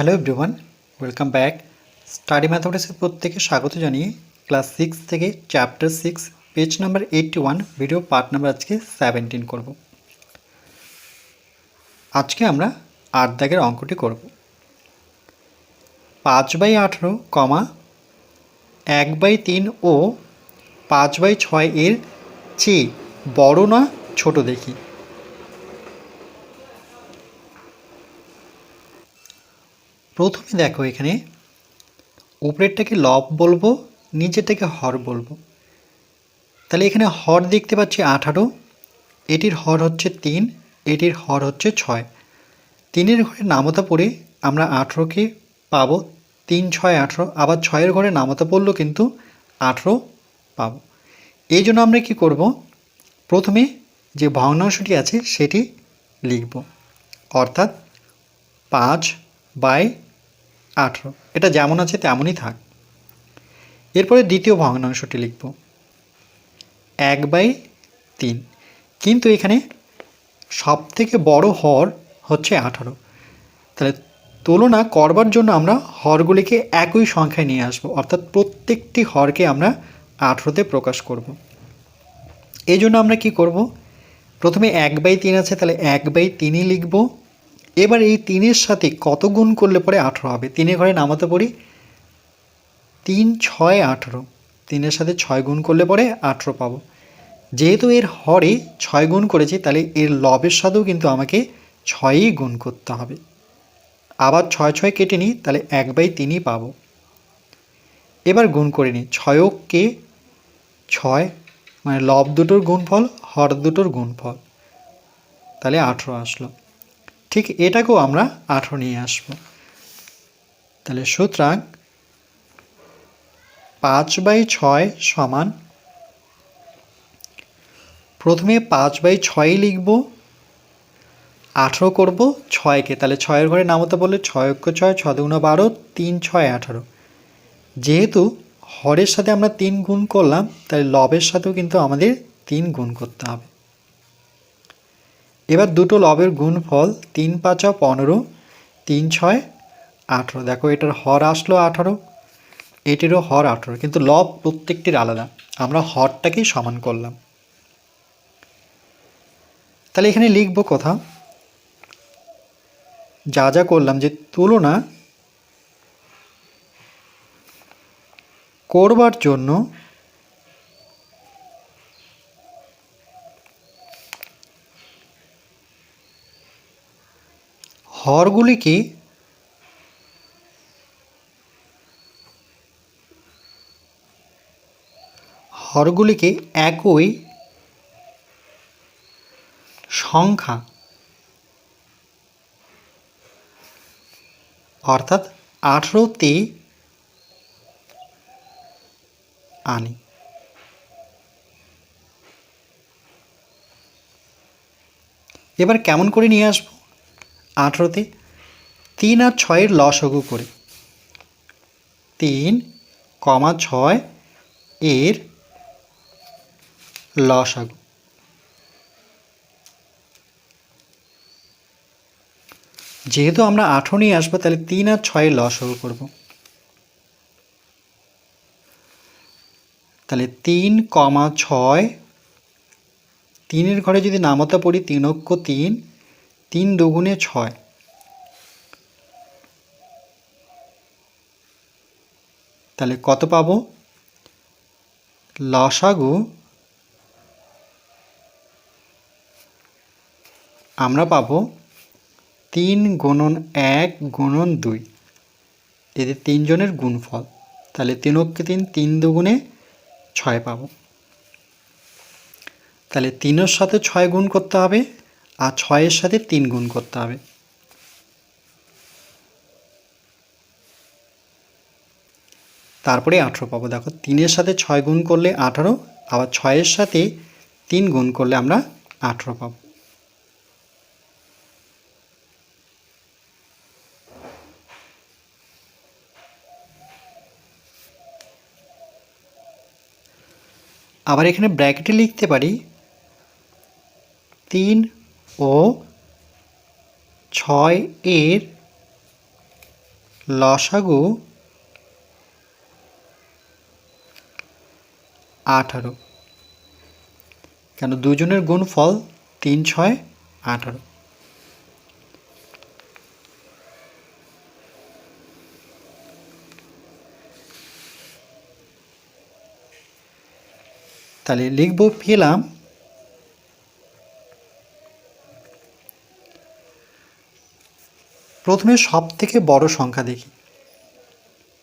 Hello everyone welcome back study ম্যাথমেটিক্সের প্রত্যেকে স্বাগত জানিয়ে ক্লাস সিক্স থেকে chapter six page number eighty one video part number আজকে seventeen করব। আজকে আমরা আট দাগের অঙ্কটি করব। পাঁচ বাই আঠেরো, কমা এক বাই তিন ও পাঁচ বাই ছয় এর চেয়ে বড় না ছোট দেখি। প্রথমে দেখো এখানে, উপরেরটাকে লব বলব, নিচেরটাকে হর বলব। তাহলে এখানে হর দেখতে পাচ্ছি আঠারো, এটির হর হচ্ছে তিন, এটির হর হচ্ছে ছয়। তিনের ঘরে নামতা পড়ে আমরা আঠেরোকে পাবো, তিন, ছয়, আঠেরো, আবার ছয়ের ঘরে নামতা পড়লেও কিন্তু আঠেরো পাবো। এই জন্য আমরা কি করব? প্রথমে যে ভগ্নাংশটি আছে সেটি লিখব। অর্থাৎ পাঁচ বাই আঠেরো। এটা যেমন আছে তেমনই থাক। এরপরে দ্বিতীয় ভগ্নাংশটি লিখব। এক বাই তিন। কিন্তু এখানে সব থেকে বড় হর হচ্ছে আঠারো। তাহলে তুলনা করবার জন্য আমরা হরগুলিকে একই সংখ্যায় নিয়ে আসব। অর্থাৎ প্রত্যেকটি হরকে আমরা আঠেরোতে প্রকাশ করব। এই জন্য আমরা কি করব? প্রথমে এক বাই তিন আছে, তাহলে এক বাই তিনই লিখব। এবার এই তিনের সাথে কত গুণ করলে পরে আঠেরো হবে? তিনের ঘরে নামাতে পড়ি তিন, ছয়, আঠেরো। তিনের সাথে ছয় গুণ করলে পরে আঠেরো পাবো। যেহেতু এর হরে ছয় গুণ করেছি, তাহলে এর লবের সাথেও কিন্তু আমাকে ছয়ই গুণ করতে হবে। আবার ছয় ছয় কেটে নিই, তাহলে এক বাই তিনই পাবো। এবার গুণ করে নিই ছয়ককে ছয় মানে লব দুটোর গুণফল, হর দুটোর গুণফল। তাহলে আঠেরো আসলো। ঠিক এটাকেও আমরা আঠেরো নিয়ে আসব। তাহলে সুতরাং পাঁচ বাই ছয় সমান প্রথমে পাঁচ বাই ছয়ই লিখব, আঠেরো করব ছয়কে। তাহলে ছয়ের ঘরে নামতে বললে ছয় অক্ষ ছয় ছ দুগুণ বারো, তিন ছয় আঠারো। যেহেতু হরের সাথে আমরা তিন গুণ করলাম, তাহলে লবের সাথেও কিন্তু আমাদের তিন গুণ করতে হবে। এবার দুটো লবের গুণফল তিন পাঁচা পনেরো, তিন ছয়, আঠেরো। দেখো, এটার হর আসলো আঠারো, এটিরও হর আঠেরো, কিন্তু লব প্রত্যেকটির আলাদা। আমরা হরটাকেই সমান করলাম। তাহলে এখানে লিখব কথা? যা যা করলাম যে তুলনা করবার জন্য হরগুলিকে হরগুলিকে একই? সংখ্যা। অর্থাৎ আঠেরোতে আনি। এবার কেমন করে নিয়ে আসব? আঠেরোতে তিন আর ছয়ের লসগু করে। তিন কমা ছয় এর লসাগু যেহেতু আমরা আঠেরো নিয়ে আসব, তাহলে তিন আর ছয়ের লসগু করব। তাহলে তিন কমা ছয়, তিনের ঘরে যদি নামতা পড়ি তিন অক্ষ তিন তিন দুগুণে ছয়। তাহলে কত পাবো? লসাগু আমরা পাবো তিন গুণন এক গুণন দুই। এদের তিনজনের গুণফল। তাহলে তিন অক্ষে তিন তিন দুগুণে ছয় পাবো। তাহলে তিনের সাথে ছয় গুণ করতে হবে। আর ছয়ের সাথে তিন গুণ করতে হবে। তারপরে আঠেরো পাবো। দেখো, তিনের সাথে ছয় গুণ করলে আঠারো, আবার ছয়ের সাথে তিন গুণ করলে আমরা আঠেরো পাবো। আবার এখানে ব্র্যাকেটে লিখতে পারি, তিন ও ছয় এর লসাগু আঠারো। কেন দুজনের গুণফল তিন ছয় আঠারো। তাহলে লিখব পেলাম প্রথমে সব থেকে বড় সংখ্যা দেখি।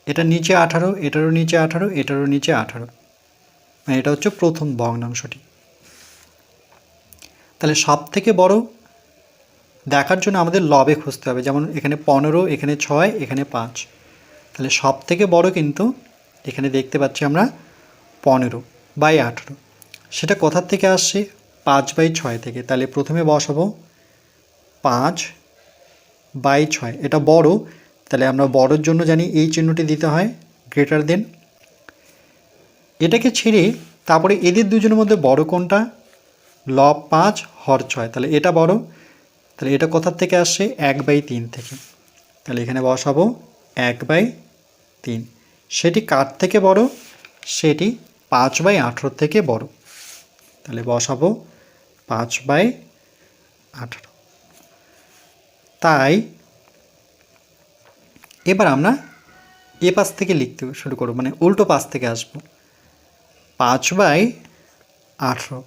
এটা নিচে আঠারো, এটারও নিচে আঠারো, এটারও নিচে আঠারো। মানে এটা হচ্ছে প্রথম ভগ্নাংশটি। তাহলে সব থেকে বড় দেখার জন্য আমাদের লবে খুঁজতে হবে। যেমন এখানে পনেরো, এখানে ছয়, এখানে পাঁচ। তাহলে সব থেকে বড় কিন্তু এখানে দেখতে পাচ্ছি আমরা পনেরো বাই আঠেরো। সেটা কোথার থেকে আসছে? পাঁচ বাই ছয় থেকে। তাহলে প্রথমে বসাবো পাঁচ বাই ছয়। এটা বড়, তাহলে আমরা বড়োর জন্য জানি এই চিহ্নটি দিতে হয় গ্রেটার দেন এটাকে ছেড়ে তারপরে এদের দুজনের মধ্যে বড় কোনটা? লব পাঁচ, হর ছয়। তাহলে এটা বড়, তাহলে এটা কোথার থেকে আসছে? এক বাই তিন থেকে। তাহলে এখানে বসাবো, এক বাই তিন। সেটি কার থেকে বড়? সেটি পাঁচ বাই আঠেরো থেকে বড়। তাহলে বসাবো, পাঁচ বাই আঠেরো। তাই এবার আমরা এ পাশ থেকে লিখতে শুরু করব মানে উল্টো পাশ থেকে আসব। পাঁচ বাই আঠেরো।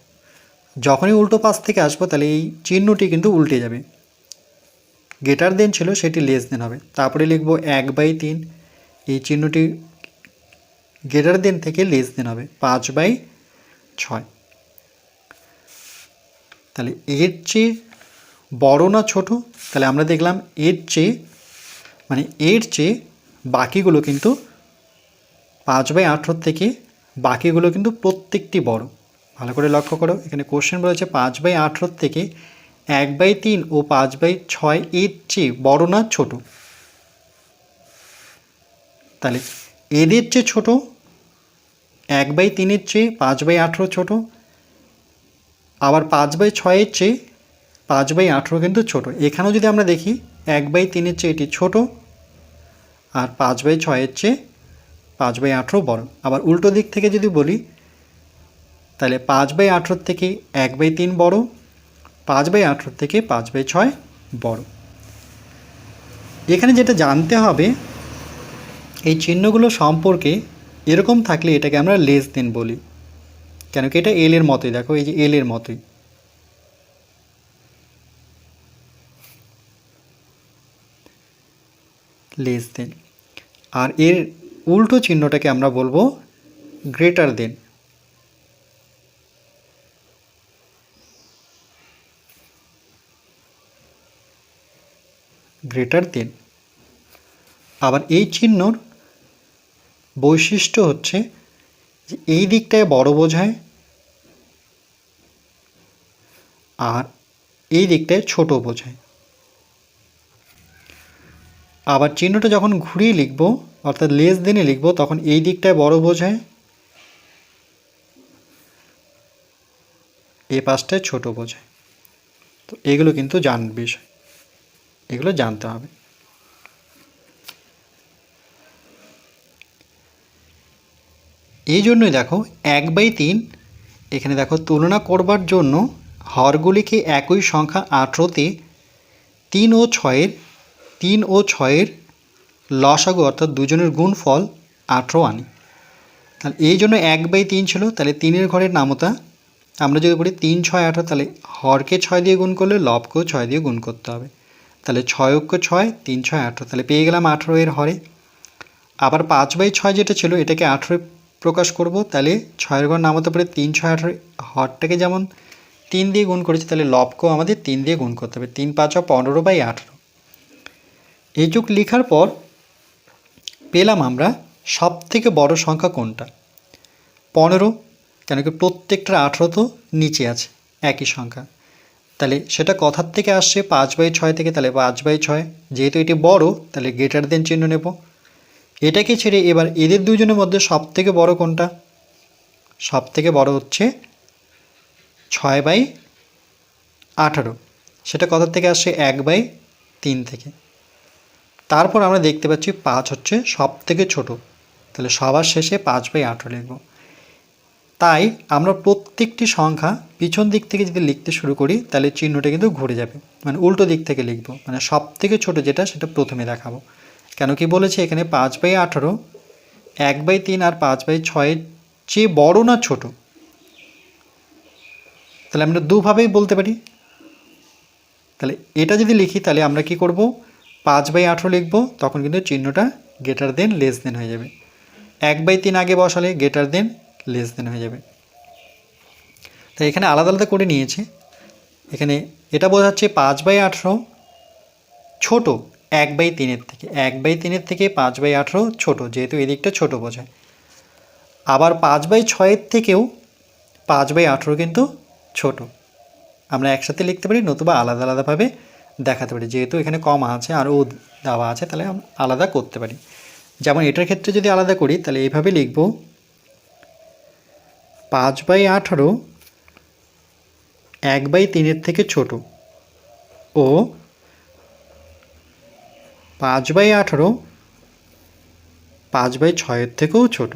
যখনই উল্টো পাশ থেকে আসব, তাহলে এই চিহ্নটি কিন্তু উল্টে যাবে। গেটার দেন ছিল, সেটি লেস দেন হবে। তারপরে লিখব এক বাই তিন। এই চিহ্নটি গেটার দেন থেকে লেস দেন হবে, পাঁচ বাই ছয়। তাহলে এর চেয়ে বড় না ছোট? তাহলে আমরা দেখলাম এর চেয়ে মানে এর চেয়ে বাকিগুলো কিন্তু পাঁচ বাই আঠেরো থেকে বাকিগুলো কিন্তু প্রত্যেকটি বড়। ভালো করে লক্ষ্য করো, এখানে কোশ্চেন বলেছে পাঁচ বাই আঠেরো থেকে এক বাই তিন ও পাঁচ বাই ছয় এর চেয়ে বড় না ছোট? তাহলে এদের চেয়ে ছোট, এক বাই তিনের চেয়ে পাঁচ বাই আঠেরো ছোট, আবার পাঁচ বাই ছয়ের চেয়ে পাঁচ বাই আঠেরো কিন্তু ছোট। এখানেও যদি আমরা দেখি, এক বাই তিনের চেয়ে এটি ছোট আর পাঁচ বাই ছয়ের চেয়ে পাঁচ বাই আঠেরো বড়। আবার উল্টো দিক থেকে যদি বলি, তাহলে পাঁচ বাই আঠেরোর থেকে এক বাই তিন বড়, পাঁচ বাই আঠেরোর থেকে পাঁচ বাই ছয় বড়। এখানে যেটা জানতে হবে, এই চিহ্নগুলো সম্পর্কে এরকম থাকলে এটাকে আমরা লেস দেন বলি। কেন কি এটা এল এর মতোই, দেখো এই যে এল এর মতোই। লেস দেন আর এর উল্টো চিহ্নটাকে আমরা বলব গ্রেটার দেন গ্রেটার দেন আবার এই চিহ্নর বৈশিষ্ট্য হচ্ছে যে এই দিকটায় বড় বোঝায় আর এই দিকটায় ছোট বোঝায়। আবার চিহ্নটা যখন ঘুরিয়ে লিখব, অর্থাৎ লেস দেনে লিখব, তখন এই দিকটায় বড় বোঝায়। এ পাশটায় ছোট বোঝায়। তো এগুলো কিন্তু জান বিষয়। এগুলো জানতে হবে। এই জন্যই দেখো, এক বাই তিন, এখানে দেখো তুলনা করবার জন্য হরগুলিকে একই সংখ্যা আঠেরোতে তিন ও ছয়ের তিন ও ছয়ের লসাগু অর্থাৎ দুজনের গুণফল আঠেরো আনি। তাহলে এই জন্য এক বাই তিন ছিল, তাহলে তিনের ঘরের নামতা, আমরা যদি বলি তিন, ছয়, আঠেরো, তাহলে হরকে ছয় দিয়ে গুণ করলে লবকেও ছয় দিয়ে গুণ করতে হবে। তাহলে ছয় অক্ষ ছয়, তিন, ছয়, আঠেরো, তাহলে পেয়ে গেলাম আঠেরো এর হরে। আবার পাঁচ বাই ছয় যেটা ছিল, এটাকে আঠেরো প্রকাশ করব, তাহলে ছয়ের ঘর নামাতে পারে তিন, ছয়, আঠেরো হরটাকে যেমন তিন দিয়ে গুণ করেছি, তাহলে লবকেও আমাদের তিন দিয়ে গুণ করতে হবে। তিন, পাঁচ পনেরো বাই আঠেরো। এই যুগ লেখার পর পেলাম আমরা সব থেকে বড় সংখ্যা কোনটা? পনেরো, কেন কি প্রত্যেকটার আঠেরো তো নিচে আছে, একই সংখ্যা। তাহলে সেটা কথার থেকে আসছে পাঁচ বাই ছয় থেকে, তাহলে পাঁচ বাই ছয়। যেহেতু এটি বড়, তাহলে গ্রেটার দেন চিহ্ন নেব। এটাকে ছেড়ে এবার এদের দুজনের মধ্যে সব থেকে বড় কোনটা? সব থেকে বড় হচ্ছে ছয় বাই আঠারো। সেটা কথার থেকে আসছে এক বাই তিন থেকে। তারপর আমরা দেখতে পাচ্ছি পাঁচ হচ্ছে সব থেকে ছোটো। তাহলে সবার শেষে পাঁচ বাই আঠেরো লিখব। তাই আমরা প্রত্যেকটি সংখ্যা পিছন দিক থেকে যদি লিখতে শুরু করি, তাহলে চিহ্নটা কিন্তু ঘুরে যাবে। মানে উল্টো দিক থেকে লিখব। মানে সব থেকে ছোটো যেটা, সেটা প্রথমে দেখাবো। কেন কি বলেছে এখানে পাঁচ বাই আঠারো, এক বাই তিন আর পাঁচ বাই ছয়ের চেয়ে বড় না ছোট? তাহলে আমরা দুভাবেই বলতে পারি। তাহলে এটা যদি লিখি, তাহলে আমরা কি করব? পাঁচ বাই আঠেরো লিখব, তখন কিন্তু চিহ্নটা গেটার দেন লেস দেন হয়ে যাবে। এক বাই তিন আগে বসালে গেটার দেন লেস দেন হয়ে যাবে। তাই এখানে আলাদা আলাদা করে নিয়েছে। এখানে এটা বোঝাচ্ছে পাঁচ বাই আঠেরো ছোটো এক বাই তিনের থেকে। এক বাই তিনের থেকে পাঁচ বাই আঠেরো ছোটো, যেহেতু এদিকটা ছোট বোঝায়। আবার পাঁচ বাই ছয়ের থেকেও পাঁচ বাই আঠেরো কিন্তু ছোট। আমরা একসাথে লিখতে পারি, নতুবা আলাদা আলাদাভাবে দেখাতে পারি। যেহেতু এখানে কম আছে আর ও দেওয়া আছে, তাহলে আলাদা করতে পারি। যেমন এটার ক্ষেত্রে যদি আলাদা করি, তাহলে এইভাবে লিখব পাঁচ বাই আঠারো এক বাই তিনের থেকে ছোট। ও পাঁচ বাই আঠারো পাঁচ বাই ছয়ের থেকেও ছোট।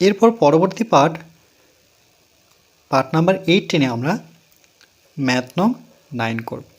এরপর পরবর্তী পার্ট পার্ট নাম্বার এইট টেনে আমরা ম্যাথ নং নাইন করব।